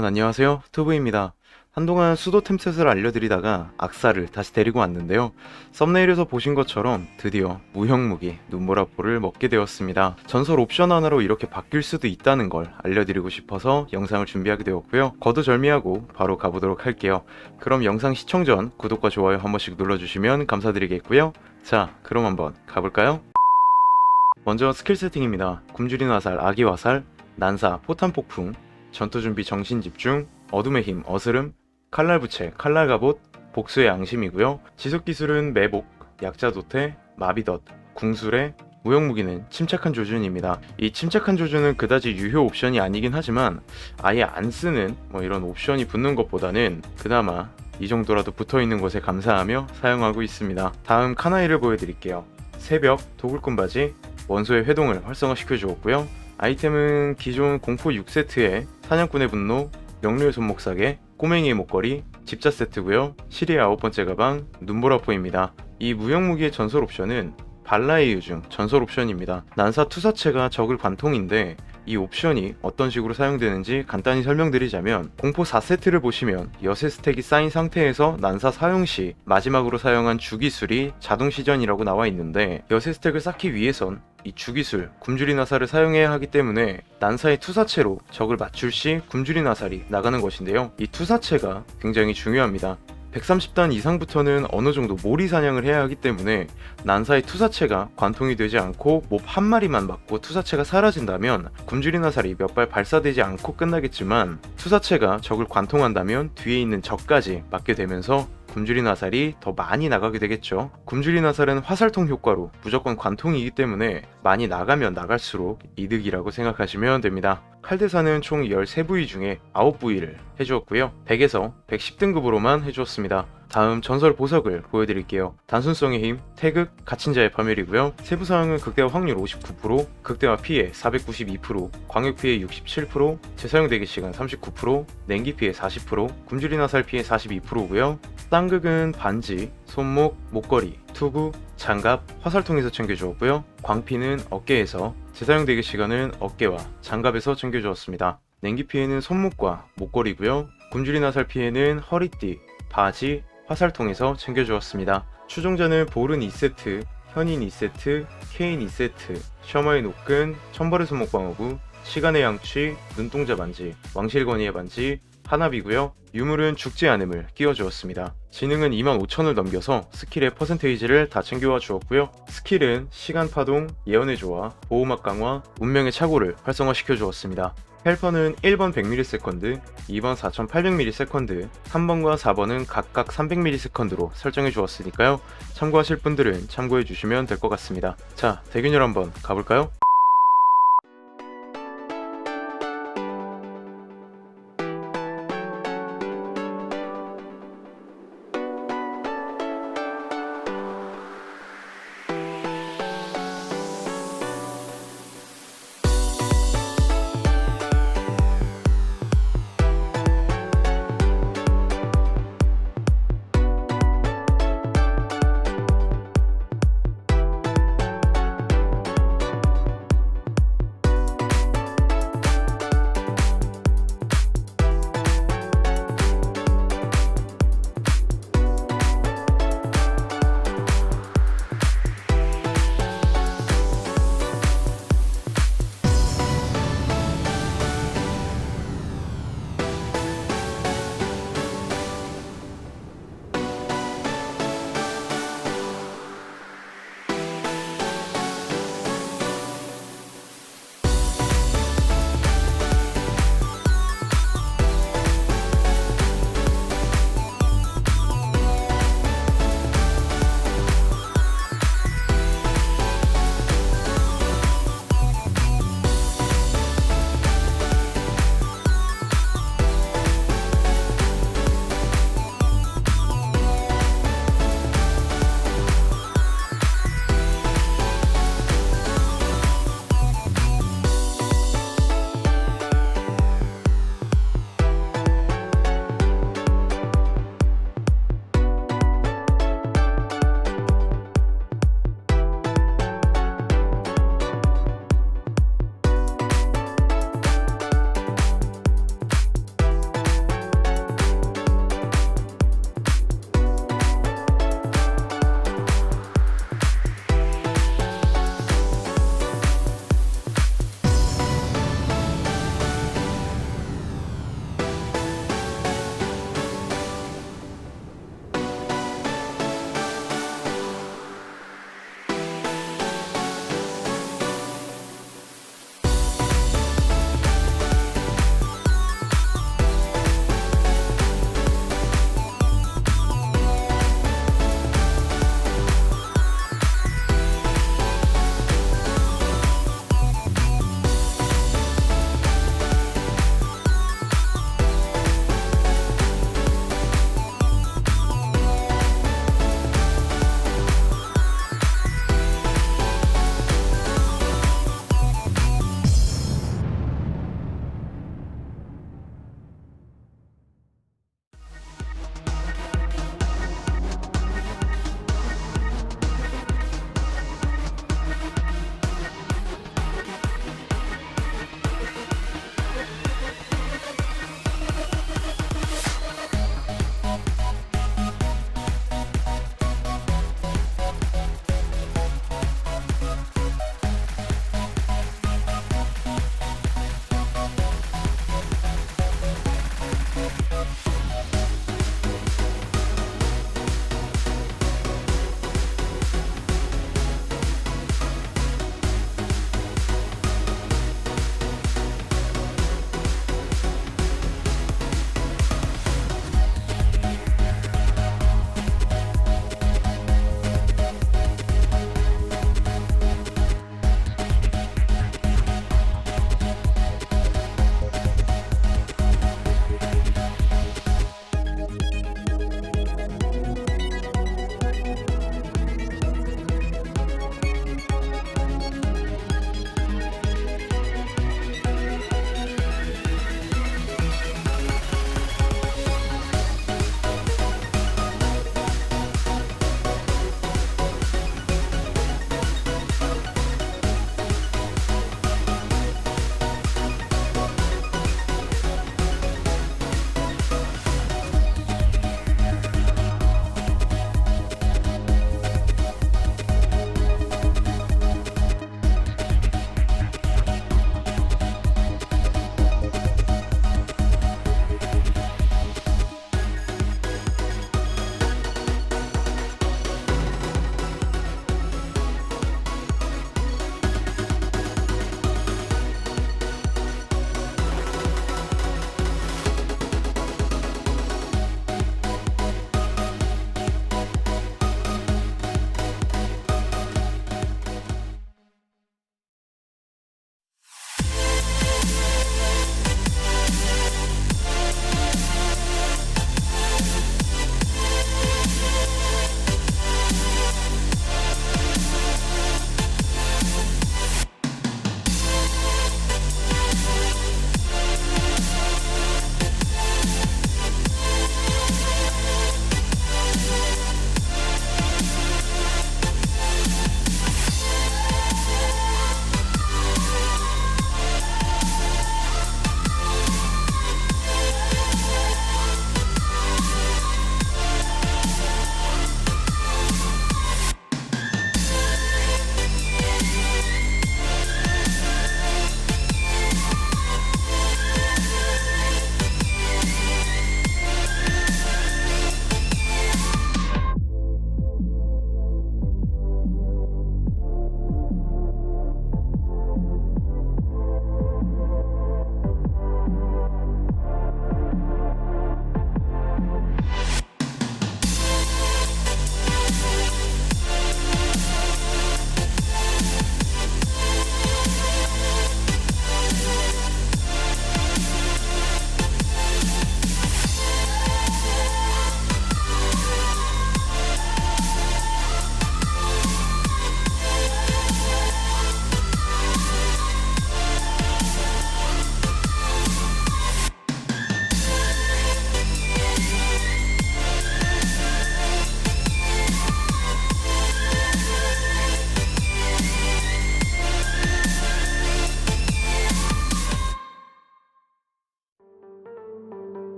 여러분 안녕하세요. 투브입니다. 한동안 수도 템셋을 알려드리다가 악사를 다시 데리고 왔는데요. 썸네일에서 보신 것처럼 드디어 무형무기 눈보라포를 먹게 되었습니다. 전설 옵션 하나로 이렇게 바뀔 수도 있다는 걸 알려드리고 싶어서 영상을 준비하게 되었고요. 거두절미하고 바로 가보도록 할게요. 그럼 영상 시청 전 구독과 좋아요 한 번씩 눌러주시면 감사드리겠고요. 자 그럼 한번 가볼까요? 먼저 스킬 세팅입니다. 굶주린 화살, 아기 화살, 난사, 포탄 폭풍, 전투 준비 정신 집중, 어둠의 힘, 어스름, 칼날 부채, 칼날 갑옷, 복수의 앙심이고요. 지속 기술은 매복, 약자 도태, 마비덧, 궁술의 무용 무기는 침착한 조준입니다. 이 침착한 조준은 그다지 유효 옵션이 아니긴 하지만 아예 안 쓰는 뭐 이런 옵션이 붙는 것보다는 그나마 이 정도라도 붙어 있는 것에 감사하며 사용하고 있습니다. 다음 카나이를 보여드릴게요. 새벽, 도굴꾼 바지, 원소의 회동을 활성화시켜 주었고요. 아이템은 기존 공포 6세트에 사냥꾼의 분노, 영류의 손목사계, 꼬맹이의 목걸이, 집자 세트고요. 시리의 아홉 번째 가방, 눈보라포입니다. 이 무형무기의 전설 옵션은 발라의 유중 전설 옵션입니다. 난사 투사체가 적을 관통인데 이 옵션이 어떤 식으로 사용되는지 간단히 설명드리자면 공포 4세트를 보시면 여세 스택이 쌓인 상태에서 난사 사용 시 마지막으로 사용한 주기술이 자동 시전이라고 나와 있는데 여세 스택을 쌓기 위해선 이 주기술 굶주린 화살을 사용해야 하기 때문에 난사의 투사체로 적을 맞출 시 굶주린 화살이 나가는 것인데요. 이 투사체가 굉장히 중요합니다. 130단 이상부터는 어느 정도 몰이 사냥을 해야 하기 때문에 난사의 투사체가 관통이 되지 않고 몹 한 마리만 맞고 투사체가 사라진다면 굶주린 화살이 몇 발 발사되지 않고 끝나겠지만 투사체가 적을 관통한다면 뒤에 있는 적까지 맞게 되면서 굶주린 화살이 더 많이 나가게 되겠죠. 굶주린 화살은 화살통 효과로 무조건 관통이기 때문에 많이 나가면 나갈수록 이득이라고 생각하시면 됩니다. 칼대사는 총 13부위 중에 9부위를 해주었고요. 100에서 110등급으로만 해주었습니다. 다음 전설 보석을 보여드릴게요. 단순성의 힘, 태극, 갇힌 자의 파멸이고요. 세부 사항은 극대화 확률 59%, 극대화 피해 492%, 광역 피해 67%, 재사용 대기 시간 39%, 냉기 피해 40%, 굶주린 화살 피해 42%고요. 쌍극은 반지, 손목, 목걸이, 투구, 장갑, 화살통에서 챙겨주었고요. 광피는 어깨에서, 재사용 대기 시간은 어깨와 장갑에서 챙겨주었습니다. 냉기 피해는 손목과 목걸이고요. 굶주린 화살 피해는 허리띠, 바지, 화살통에서 챙겨주었습니다. 추종자는 볼은 2세트, 현인 2세트, 케인 2세트, 셔머의 노끈, 천벌의 손목방어구, 시간의 양취, 눈동자 반지, 왕실건이의 반지, 하나비고요. 유물은 죽지 않음을 끼워주었습니다. 지능은 25,000을 넘겨서 스킬의 퍼센테이지를 다 챙겨와 주었고요. 스킬은 시간 파동, 예언의 조화, 보호막 강화, 운명의 착오를 활성화시켜 주었습니다. 헬퍼는 1번 100ms, 2번 4800ms, 3번과 4번은 각각 300ms 설정해 주었으니까요. 참고하실 분들은 참고해 주시면 될 것 같습니다. 자, 대균열 한번 가볼까요?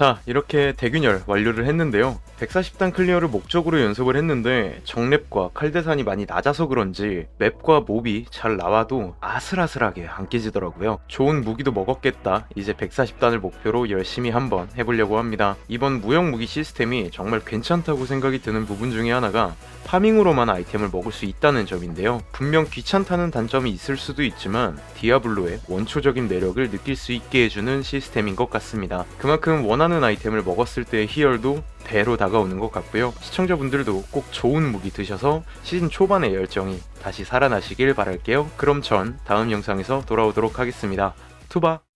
자, 이렇게 대균열 완료를 했는데요. 140단 클리어를 목적으로 연습을 했는데 정랩과 칼대산이 많이 낮아서 그런지 맵과 몹이 잘 나와도 아슬아슬하게 안 깨지더라고요. 좋은 무기도 먹었겠다. 이제 140단을 목표로 열심히 한번 해보려고 합니다. 이번 무형 무기 시스템이 정말 괜찮다고 생각이 드는 부분 중에 하나가 파밍으로만 아이템을 먹을 수 있다는 점인데요. 분명 귀찮다는 단점이 있을 수도 있지만 디아블로의 원초적인 매력을 느낄 수 있게 해주는 시스템인 것 같습니다. 그만큼 원하는 아이템을 먹었을 때의 희열도 배로 다가오는 것 같고요. 시청자분들도 꼭 좋은 무기 드셔서 시즌 초반의 열정이 다시 살아나시길 바랄게요. 그럼 전 다음 영상에서 돌아오도록 하겠습니다. 투바!